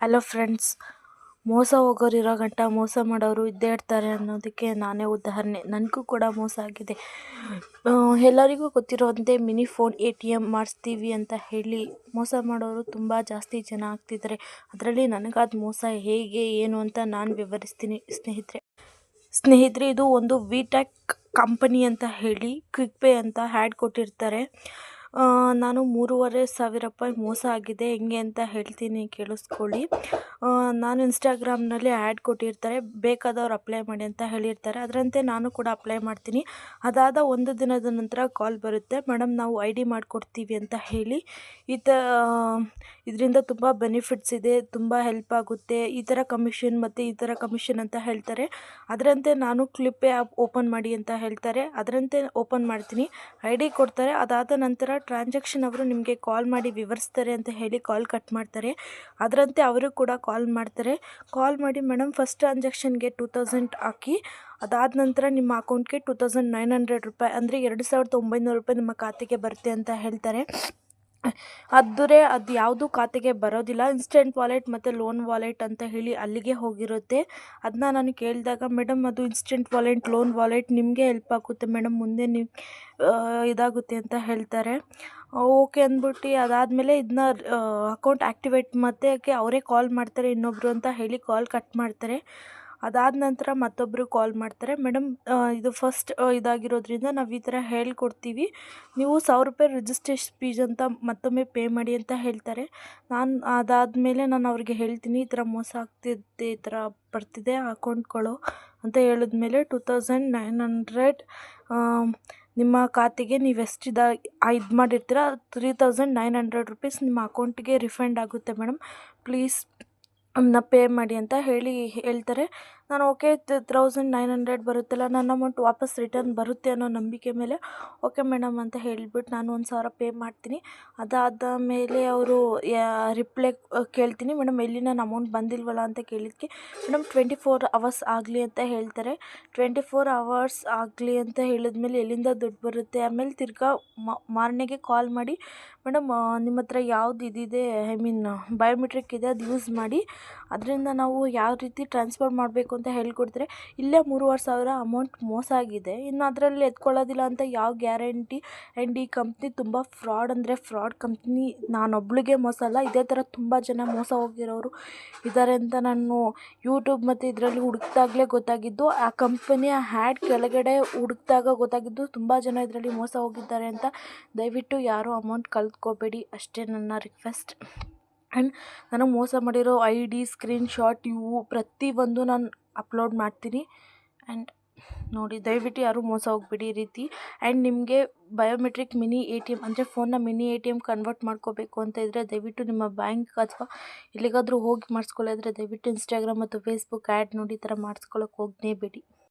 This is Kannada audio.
ಹಲೋ ಫ್ರೆಂಡ್ಸ್, ಮೋಸ ಹೋಗೋರು ಇರೋ ಗಂಟ ಮೋಸ ಮಾಡೋರು ಇದ್ದೇ ಇರ್ತಾರೆ ಅನ್ನೋದಕ್ಕೆ ನಾನೇ ಉದಾಹರಣೆ. ನನಗೂ ಕೂಡ ಮೋಸ ಆಗಿದೆ. ಎಲ್ಲರಿಗೂ ಗೊತ್ತಿರೋಂತೆ mini phone A T M ಮಾಡಿಸ್ತೀವಿ ಅಂತ ಹೇಳಿ ಮೋಸ ಮಾಡೋರು ತುಂಬ ಜಾಸ್ತಿ ಜನ ಆಗ್ತಿದ್ದಾರೆ. ಅದರಲ್ಲಿ ನನಗಾದ ಮೋಸ ಹೇಗೆ, ಏನು ಅಂತ ನಾನು ವಿವರಿಸ್ತೀನಿ ಸ್ನೇಹಿತರೆ. ಸ್ನೇಹಿತರೆ, ಇದು ಒಂದು ವಿ ಟೆಕ್ ಕಂಪನಿ ಅಂತ ಹೇಳಿ ಕ್ವಿಕ್ ಪೇ ಅಂತ ಹ್ಯಾಡ್ ಕೊಟ್ಟಿರ್ತಾರೆ. ನಾನು ಮೂರುವರೆ ಸಾವಿರ ರೂಪಾಯಿ ಮೋಸ ಆಗಿದೆ, ಹೆಂಗೆ ಅಂತ ಹೇಳ್ತೀನಿ ಕೇಳಿಸ್ಕೊಳ್ಳಿ. ನಾನು ಇನ್ಸ್ಟಾಗ್ರಾಮ್ನಲ್ಲಿ ಆ್ಯಡ್ ಕೊಟ್ಟಿರ್ತಾರೆ, ಬೇಕಾದವ್ರು ಅಪ್ಲೈ ಮಾಡಿ ಅಂತ ಹೇಳಿರ್ತಾರೆ. ಅದರಂತೆ ನಾನು ಕೂಡ ಅಪ್ಲೈ ಮಾಡ್ತೀನಿ. ಅದಾದ ಒಂದು ದಿನದ ನಂತರ ಕಾಲ್ ಬರುತ್ತೆ. ಮೇಡಮ್ ನಾವು ಐ ಡಿ ಮಾಡಿಕೊಡ್ತೀವಿ ಅಂತ ಹೇಳಿ. ಈ ತ ಇದರಿಂದ ತುಂಬ ಬೆನಿಫಿಟ್ಸ್ ಇದೆ, ತುಂಬ ಹೆಲ್ಪ್ ಆಗುತ್ತೆ. ಈ ಥರ ಕಮಿಷನ್ ಮತ್ತು ಈ ಥರ ಕಮಿಷನ್ ಅಂತ ಹೇಳ್ತಾರೆ. ಅದರಂತೆ ನಾನು ಕ್ಲಿಪ್ ಆ್ಯಪ್ ಓಪನ್ ಮಾಡಿ ಅಂತ ಹೇಳ್ತಾರೆ. ಅದರಂತೆ ಓಪನ್ ಮಾಡ್ತೀನಿ. ಐ ಡಿ ಕೊಡ್ತಾರೆ. ಅದಾದ ನಂತರ ಟ್ರಾನ್ಸಾಕ್ಷನ್ ಅವರು ನಿಮಗೆ ಕಾಲ್ ಮಾಡಿ ವಿವರಿಸ್ತಾರೆ ಅಂತ ಹೇಳಿ ಕಾಲ್ ಕಟ್ ಮಾಡ್ತಾರೆ. ಅದರಂತೆ ಅವರು ಕೂಡ ಕಾಲ್ ಮಾಡ್ತಾರೆ. ಕಾಲ್ ಮಾಡಿ ಮೇಡಮ್ ಫಸ್ಟ್ ಟ್ರಾನ್ಸಾಕ್ಷನ್ಗೆ ಟೂ ತೌಸಂಡ್ ಹಾಕಿ, ಅದಾದ ನಂತರ ನಿಮ್ಮ ಅಕೌಂಟ್ಗೆ ಟೂ ತೌಸಂಡ್ ನೈನ್ ಹಂಡ್ರೆಡ್ ರೂಪಾಯಿ ಅಂದರೆ ಎರಡು ಸಾವಿರದ ಒಂಬೈನೂರು ರೂಪಾಯಿ ನಿಮ್ಮ ಖಾತೆಗೆ ಬರುತ್ತೆ ಅಂತ ಹೇಳ್ತಾರೆ. ಆದರೆ ಅದು ಯಾವುದು ಖಾತೆಗೆ ಬರೋದಿಲ್ಲ. ಇನ್ಸ್ಟೆಂಟ್ ವಾಲೆಟ್ ಮತ್ತು ಲೋನ್ ವಾಲೆಟ್ ಅಂತ ಹೇಳಿ ಅಲ್ಲಿಗೆ ಹೋಗಿರುತ್ತೆ. ಅದನ್ನ ನಾನು ಕೇಳಿದಾಗ, ಮೇಡಮ್, ಅದು ಇನ್ಸ್ಟೆಂಟ್ ವಾಲೆಟ್ ಲೋನ್ ವಾಲೆಟ್ ನಿಮಗೆ ಹೆಲ್ಪ್ ಆಗುತ್ತೆ, ಮೇಡಮ್, ಮುಂದೆ ನೀವು ಇದಾಗುತ್ತೆ ಅಂತ ಹೇಳ್ತಾರೆ. ಓಕೆ ಅಂದ್ಬಿಟ್ಟು ಅದಾದಮೇಲೆ ಇದನ್ನ ಅಕೌಂಟ್ ಆ್ಯಕ್ಟಿವೇಟ್ ಮತ್ತೆ ಅವರೇ ಕಾಲ್ ಮಾಡ್ತಾರೆ ಇನ್ನೊಬ್ಬರು ಅಂತ ಹೇಳಿ ಕಾಲ್ ಕಟ್ ಮಾಡ್ತಾರೆ. ಅದಾದ ನಂತರ ಮತ್ತೊಬ್ಬರು ಕಾಲ್ ಮಾಡ್ತಾರೆ. ಮೇಡಮ್ ಇದು ಫಸ್ಟ್ ಇದಾಗಿರೋದ್ರಿಂದ ನಾವು ಈ ಥರ ಹೇಳ್ಕೊಡ್ತೀವಿ. ನೀವು ಸಾವಿರ ರೂಪಾಯಿ ರಿಜಿಸ್ಟ್ರೇಷನ್ ಫೀಸ್ ಅಂತ ಮತ್ತೊಮ್ಮೆ ಪೇ ಮಾಡಿ ಅಂತ ಹೇಳ್ತಾರೆ. ನಾನು ಅದಾದಮೇಲೆ ನಾನು ಅವ್ರಿಗೆ ಹೇಳ್ತೀನಿ, ಈ ಥರ ಮೋಸ ಆಗ್ತಿದೆ, ಈ ಥರ ಬರ್ತಿದೆ ಅಕೌಂಟ್ಗಳು ಅಂತ ಹೇಳಿದ್ಮೇಲೆ ಟೂ ತೌಸಂಡ್ ನೈನ್ ಹಂಡ್ರೆಡ್ ನಿಮ್ಮ ಖಾತೆಗೆ ನೀವು ಎಷ್ಟು ಇದು ಇದು ಮಾಡಿರ್ತೀರ three thousand nine hundred rupees ನಿಮ್ಮ ಅಕೌಂಟಿಗೆ ರಿಫಂಡ್ ಆಗುತ್ತೆ ಮೇಡಮ್ ಪ್ಲೀಸ್ ಅದನ್ನ ಪೇ ಮಾಡಿ ಅಂತ ಹೇಳಿ ಹೇಳ್ತಾರೆ. ನಾನು ಓಕೆ ತೌಸಂಡ್ ನೈನ್ ಹಂಡ್ರೆಡ್ ಬರುತ್ತಲ್ಲ, ನನ್ನ ಅಮೌಂಟ್ ವಾಪಸ್ ರಿಟರ್ನ್ ಬರುತ್ತೆ ಅನ್ನೋ ನಂಬಿಕೆ ಮೇಲೆ ಓಕೆ ಮೇಡಮ್ ಅಂತ ಹೇಳಿಬಿಟ್ಟು ನಾನು ಒಂದು ಸಾವಿರ ಪೇ ಮಾಡ್ತೀನಿ. ಅದಾದ ಮೇಲೆ ಅವರು ರಿಪ್ಲೈ ಕೇಳ್ತೀನಿ. ಮೇಡಮ್ ಎಲ್ಲಿ ನನ್ನ ಅಮೌಂಟ್ ಬಂದಿಲ್ವಲ್ಲ ಅಂತ ಕೇಳಿದ್ದಕ್ಕೆ ಮೇಡಮ್ ಟ್ವೆಂಟಿ ಫೋರ್ ಅವರ್ಸ್ ಆಗಲಿ ಅಂತ ಹೇಳ್ತಾರೆ. ಟ್ವೆಂಟಿ ಫೋರ್ ಅವರ್ಸ್ ಆಗಲಿ ಅಂತ ಹೇಳಿದ್ಮೇಲೆ ಎಲ್ಲಿಂದ ದುಡ್ಡು ಬರುತ್ತೆ? ಆಮೇಲೆ ತಿರ್ಗಾ ಮಾರನೆಗೆ ಕಾಲ್ ಮಾಡಿ ಮೇಡಮ್ ನಿಮ್ಮ ಹತ್ರ ಯಾವ್ದು ಇದಿದೆ? ಐ ಮೀನ್ ಬಯೋಮೆಟ್ರಿಕ್ ಇದೆ, ಅದು ಯೂಸ್ ಮಾಡಿ. ಅದರಿಂದ ನಾವು ಯಾವ ರೀತಿ ಟ್ರಾನ್ಸ್ಫರ್ ಮಾಡಬೇಕು ಅಂತ ಹೇಳಿಕೊಡ್ತಾರೆ. ಇಲ್ಲೇ, ಮೂರುವರೆ ಸಾವಿರ ಅಮೌಂಟ್ ಮೋಸ ಆಗಿದೆ. ಇನ್ನು ಅದರಲ್ಲಿ ಎತ್ಕೊಳ್ಳೋದಿಲ್ಲ ಅಂತ ಯಾವ ಗ್ಯಾರಂಟಿ ಆ್ಯಂಡ್ ಈ ಕಂಪ್ನಿ ತುಂಬ ಫ್ರಾಡ್ ಅಂದರೆ ಫ್ರಾಡ್ ಕಂಪ್ನಿ ನಾನೊಬ್ಳಿಗೆ ಮೋಸ ಅಲ್ಲ, ಇದೇ ಥರ ತುಂಬ ಜನ ಮೋಸ ಹೋಗಿರೋರು ಇದ್ದಾರೆ ಅಂತ ನಾನು ಯೂಟ್ಯೂಬ್ ಮತ್ತು ಇದರಲ್ಲಿ ಹುಡುಕ್ದಾಗಲೇ ಗೊತ್ತಾಗಿದ್ದು. ಆ ಕಂಪನಿಯ ಹ್ಯಾಡ್ ಕೆಳಗಡೆ ಹುಡುಕ್ದಾಗ ಗೊತ್ತಾಗಿದ್ದು ತುಂಬ ಜನ ಇದರಲ್ಲಿ ಮೋಸ ಹೋಗಿದ್ದಾರೆ ಅಂತ. ದಯವಿಟ್ಟು ಯಾರೂ ಅಮೌಂಟ್ ಕಲ್ತ್ಕೋಬೇಡಿ ಅಷ್ಟೇ ನನ್ನ ರಿಕ್ವೆಸ್ಟ್ ಆ್ಯಂಡ್ ನನಗೆ ಮೋಸ ಮಾಡಿರೋ ಐ ಡಿ ಸ್ಕ್ರೀನ್ಶಾಟ್ ಇವು ಪ್ರತಿಯೊಂದು ನಾನು ಅಪ್ಲೋಡ್ ಮಾಡ್ತೀನಿ. ಆ್ಯಂಡ್ ನೋಡಿ, ದಯವಿಟ್ಟು ಯಾರೂ ಮೋಸ ಹೋಗ್ಬಿಡಿ ಈ ರೀತಿ. ಆ್ಯಂಡ್ ನಿಮಗೆ biometric mini A T M ಅಂದರೆ ಫೋನ್ನ mini A T M convert ಮಾಡ್ಕೋಬೇಕು ಅಂತ ಇದ್ದರೆ ದಯವಿಟ್ಟು ನಿಮ್ಮ ಬ್ಯಾಂಕ್ ಅಥವಾ ಎಲ್ಲಿಗಾದರೂ ಹೋಗಿ ಮಾಡಿಸ್ಕೊಳ್ಳೋದ್ರೆ ದಯವಿಟ್ಟು ಇನ್ಸ್ಟಾಗ್ರಾಮ್ ಮತ್ತು ಫೇಸ್ಬುಕ್ ಆ್ಯಡ್ ನೋಡಿ ಈ ಥರ ಮಾಡಿಸ್ಕೊಳ್ಳೋಕೆ ಹೋಗಲೇಬೇಡಿ